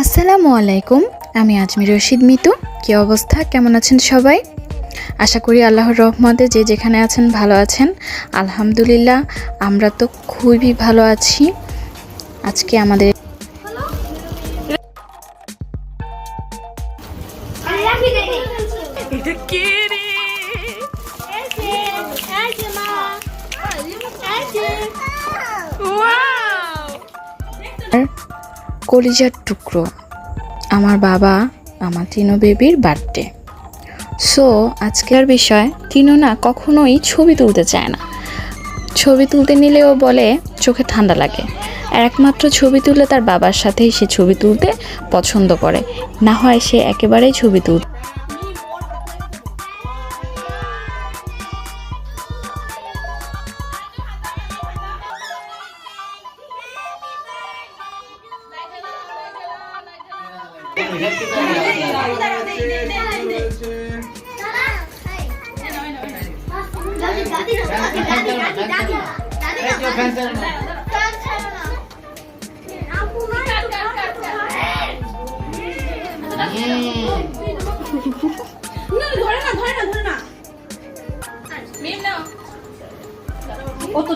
আসসালামু আলাইকুম, আমি আজমির রশিদ মিতু। কি অবস্থা? কেমন আছেন সবাই? আশা করি আল্লাহর রহমতে যে যেখানে আছেন ভালো আছেন। আলহামদুলিল্লাহ, আমরা তো খুবই ভালো আছি। আজকে আমাদের ওয়াও কলিজার টুকরো। আমার বাবা আমার তিনো বেবির বার্থডে। সো, আজকের বিষয় তিনো না কখনোই ছবি তুলতে চায় না। ছবি তুলতে নিলেও বলে, চোখে ঠান্ডা লাগে। আর একমাত্র ছবি তুললে তার বাবার সাথেই সে ছবি তুলতে পছন্দ করে। না হয় সে একেবারেই ছবি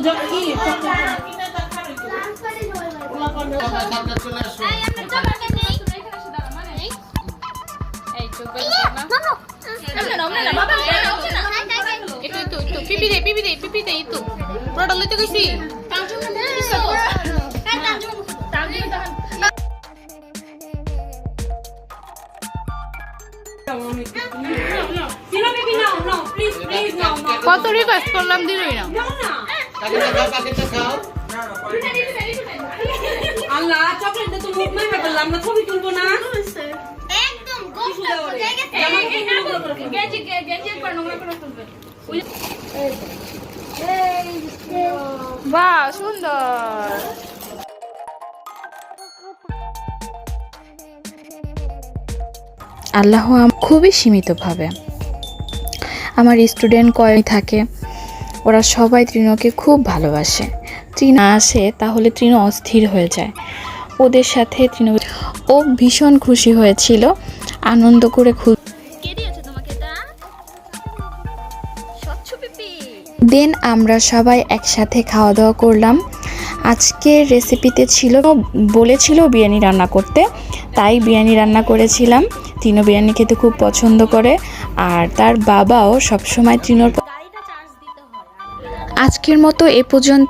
জগ কি একটু একটু একটু পিপি কত রিকোয়েস্ট করলাম দিলই না। আল্লাহ চকলেট তো মুখ ফেললাম আমরা ছবি তুলবো না। বাহ সুন্দর আল্লাহ খুবই সীমিতভাবে। আমার স্টুডেন্ট কয় থাকে, ওরা সবাই তৃণকে খুব ভালোবাসে। তৃণ আসে, তাহলে তৃণ অস্থির হয়ে যায়। ওদের সাথে তৃণ ও ভীষণ খুশি হয়েছিল। আনন্দ করে খু কে দিয়েছে তোমাকে এটা? স্বচ্ছ পিপি। দেন আমরা সবাই একসাথে খাওয়া দাওয়া করলাম। আজকের রেসিপিতে ছিল বলেছিল বিরিয়ানি রান্না করতে। তাই বিরিয়ানি রান্না করেছিলাম। তিনো বিরিয়ানি খেতে খুব পছন্দ করে। আর তার বাবাও সবসময় হয়। আজকের মতো এ পর্যন্ত।